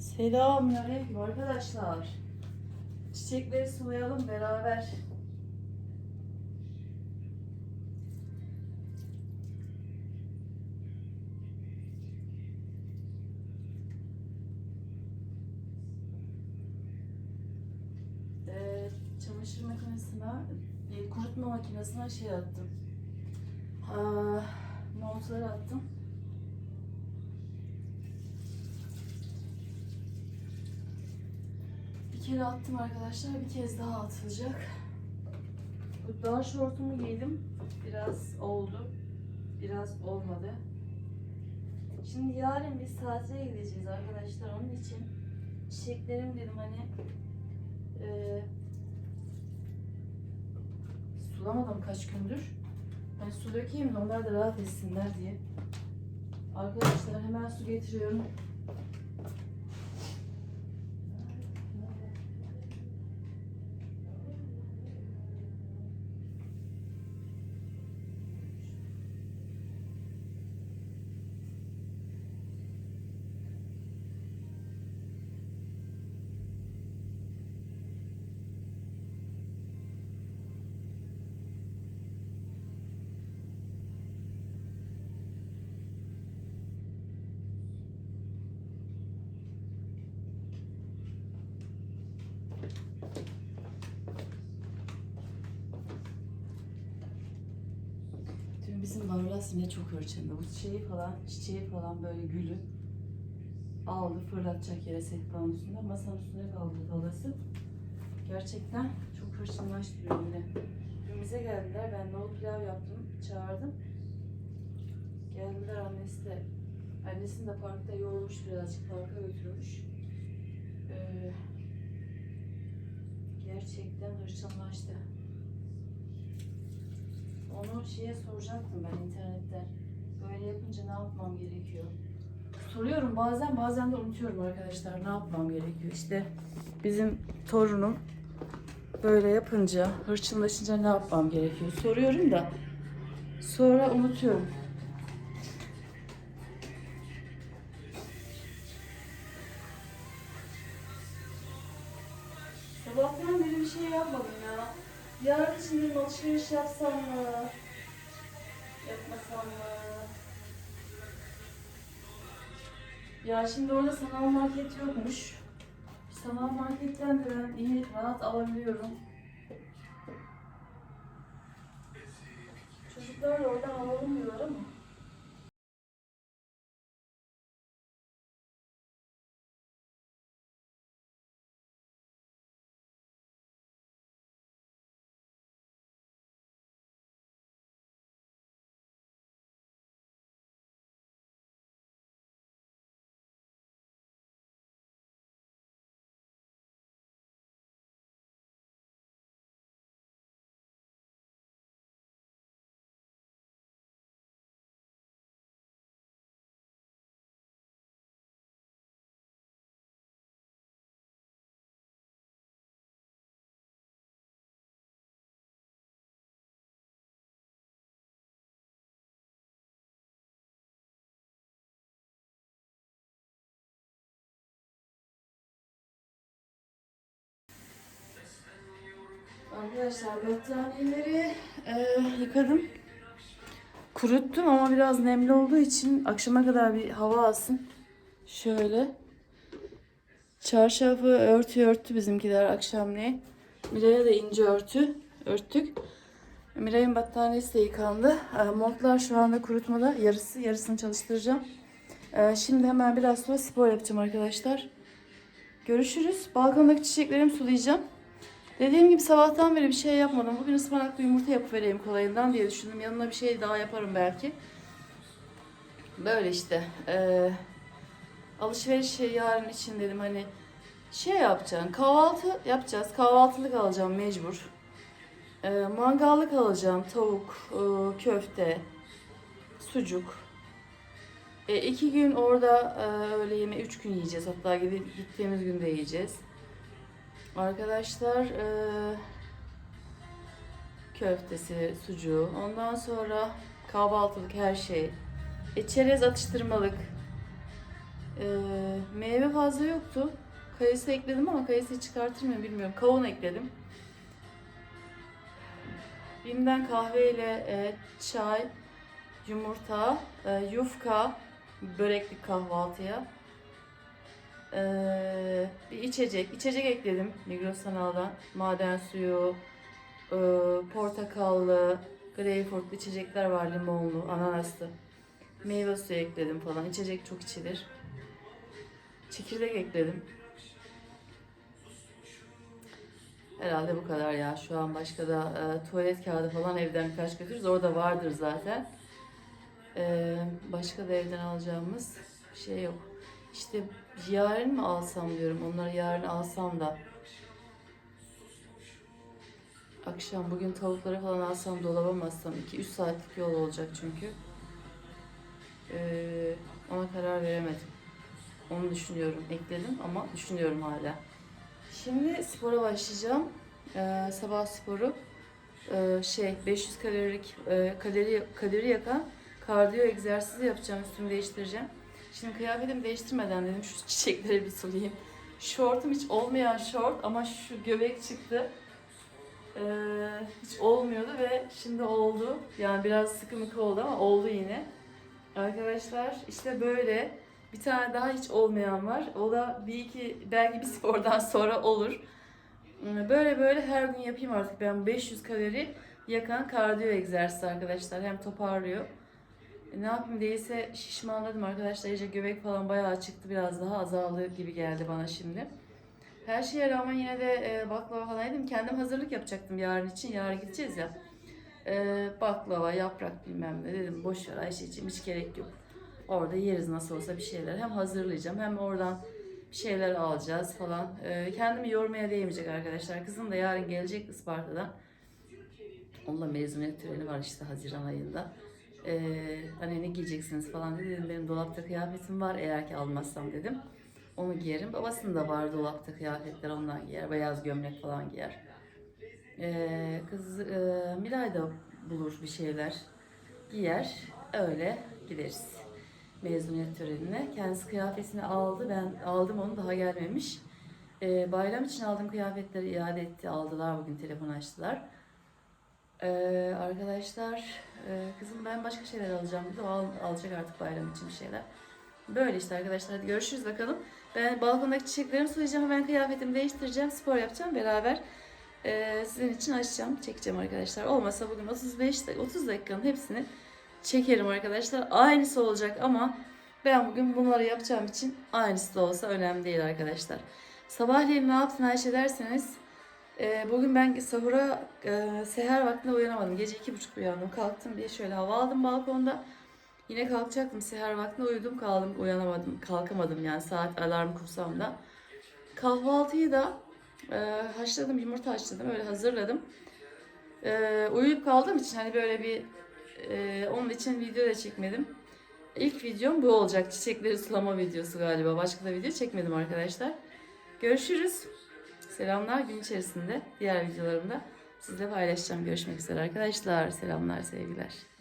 Selamünaleyküm arkadaşlar. Çiçekleri sulayalım beraber. Ee, çamaşır makinesine, e, kurutma makinesine şey attım. Aa, montları attım. Bir kere attım arkadaşlar, bir kez daha atılacak. Dar şortumu giydim. Biraz oldu, biraz olmadı. Şimdi yarın biz tatile gideceğiz arkadaşlar. Onun için çiçeklerim dedim hani eee sulamadım kaç gündür. Hani su dökeyim de onlar da rahat etsinler diye. Arkadaşlar hemen su getiriyorum. Dün bizim Barlas yine çok hırçındı. Bu çiçeği falan, çiçeği falan böyle gülü aldı fırlatacak yere sehpanın üstünde. Masanın üstüne kaldı dalası. Gerçekten çok hırçınlaştırıyor yine. Dün bize geldiler. Ben nohut pilav yaptım. Çağırdım. Geldiler annesi de annesini de parkta yormuş birazcık parka götürmüş. Ee, gerçekten hırçınlaştı. Onu şeye soracaktım ben internetten. Böyle yapınca ne yapmam gerekiyor? Soruyorum bazen bazen de unutuyorum arkadaşlar ne yapmam gerekiyor. İşte bizim torunum böyle yapınca, hırçınlaşınca ne yapmam gerekiyor? Soruyorum da sonra unutuyorum. Sabahtan beri bir şey yapmadım ya. Yarın için bir alışveriş yapsam mı? Yapmasam mı? Ya şimdi orada sanal market yokmuş. Sanal marketten de ben iyi rahat alabiliyorum. Çocuklar da oradan alalım diyorlar. Arkadaşlar battaniyeleri e, yıkadım. Kuruttum ama biraz nemli olduğu için akşama kadar bir hava alsın. Şöyle. Çarşafı örtü örttü bizimkiler akşamleyin. Miray'a da ince örtü örttük. Miray'ın battaniyesi de yıkandı. E, montlar şu anda kurutmada. Yarısı yarısını çalıştıracağım. E, şimdi hemen biraz sonra spor yapacağım arkadaşlar. Görüşürüz. Balkondaki çiçeklerimi sulayacağım. Dediğim gibi sabahtan beri bir şey yapmadım. Bugün ıspanaklı yumurta yapıvereyim kolayından diye düşündüm. Yanına bir şey daha yaparım belki. Böyle işte. Ee, alışveriş şey yarın için dedim hani şey yapacaksın. Kahvaltı yapacağız. Kahvaltılık alacağım mecbur. Ee, mangallık alacağım. Tavuk, e, köfte, sucuk. E, iki gün orada e, öğle yemeği, üç gün yiyeceğiz. Hatta gidip gittiğimiz gün de yiyeceğiz. Arkadaşlar eee, köftesi, sucuğu, ondan sonra kahvaltılık her şey, e, çerez atıştırmalık, Ee, meyve fazla yoktu. Kayısı ekledim ama kayısıyı çıkartır mıyım bilmiyorum. Kavun ekledim. Bim'den kahveyle e, çay, yumurta, e, yufka, böreklik kahvaltıya. Ee, bir içecek. İçecek ekledim Migros Sanal'dan. Maden suyu, e, portakallı, greyfurtlu içecekler var limonlu, ananaslı. Meyve suyu ekledim falan. İçecek çok içilir. Çekirdek ekledim. Herhalde bu kadar ya. Şu an başka da e, tuvalet kağıdı falan evden birkaç götürürüz. Orada vardır zaten. E, başka da evden alacağımız bir şey yok. İşte yarın mı alsam diyorum. Onları yarın alsam da. Akşam bugün tavukları falan alsam alsam 2-3 saatlik yol olacak çünkü. Ee, ona karar veremedim. Onu düşünüyorum. Ekledim ama düşünüyorum hala. Şimdi spora başlayacağım. Ee, sabah sporu. Ee, şey 500 kalorilik e, kalori kalori yakan kardiyo egzersizi yapacağım. Üstümü değiştireceğim. Şimdi kıyafetimi değiştirmeden dedim şu çiçekleri bir sulayayım. Şortum hiç olmayan şort ama şu göbek çıktı. Ee, hiç olmuyordu ve şimdi oldu. Yani biraz sıkı mıkı oldu ama oldu yine. Arkadaşlar işte böyle bir tane daha hiç olmayan var. O da bir iki belki bir spordan sonra olur. Ee, Böyle böyle her gün yapayım artık ben 500 kalori yakan kardiyo egzersizi arkadaşlar. Hem toparlıyor. E, Ne yapayım değilse şişmanladım arkadaşlar. İyice göbek falan bayağı çıktı. Biraz daha azaldı gibi geldi bana şimdi. Her şeye rağmen yine de e, baklava falan yedim. Kendim hazırlık yapacaktım yarın için. Yarın gideceğiz ya. E, baklava, yaprak bilmem ne dedim. Boş ver Ayşe'ciğim hiç gerek yok. Orada yeriz nasıl olsa bir şeyler. Hem hazırlayacağım hem oradan bir şeyler alacağız falan. E, kendimi yormaya değmeyecek arkadaşlar. Kızım da yarın gelecek Isparta'dan. Onunla mezuniyet töreni var işte Haziran ayında. Ee, hani ne giyeceksiniz falan dedi. Dedim benim dolapta kıyafetim var eğer ki almazsam dedim. Onu giyerim. Babasının da var dolapta kıyafetler ondan giyer. Beyaz gömlek falan giyer. Ee, kız e, Miray da bulur bir şeyler giyer. Öyle gideriz mezuniyet törenine. Kendisi kıyafetini aldı. Ben aldım onu daha gelmemiş. Ee, bayram için aldığım kıyafetleri iade etti. Aldılar bugün telefon açtılar. Ee, arkadaşlar e, kızım ben başka şeyler alacağım dedi. O al- alacak artık bayram için bir şeyler. Böyle işte arkadaşlar hadi görüşürüz bakalım. Ben balkondaki çiçeklerimi sulayacağım. Ben kıyafetimi değiştireceğim. Spor yapacağım. Beraber e, sizin için açacağım. Çekeceğim arkadaşlar. Olmasa bugün 35 dak- 30 dakikanın hepsini çekerim arkadaşlar. Aynısı olacak ama ben bugün bunları yapacağım için aynısı da olsa önemli değil arkadaşlar. Sabahleyin ne yaptın Ayşe derseniz e, bugün ben sahura e, seher vaktinde uyanamadım. Gece iki buçuk uyandım. Kalktım diye şöyle hava aldım balkonda. Yine kalkacaktım seher vaktinde uyudum kaldım uyanamadım kalkamadım yani saat alarm kursam da. Kahvaltıyı da e, haşladım yumurta haşladım öyle hazırladım. E, uyuyup kaldığım için hani böyle bir e, onun için video da çekmedim. İlk videom bu olacak çiçekleri sulama videosu galiba başka da video çekmedim arkadaşlar. Görüşürüz. Selamlar gün içerisinde diğer videolarımda sizle paylaşacağım. Görüşmek üzere arkadaşlar. Selamlar sevgiler.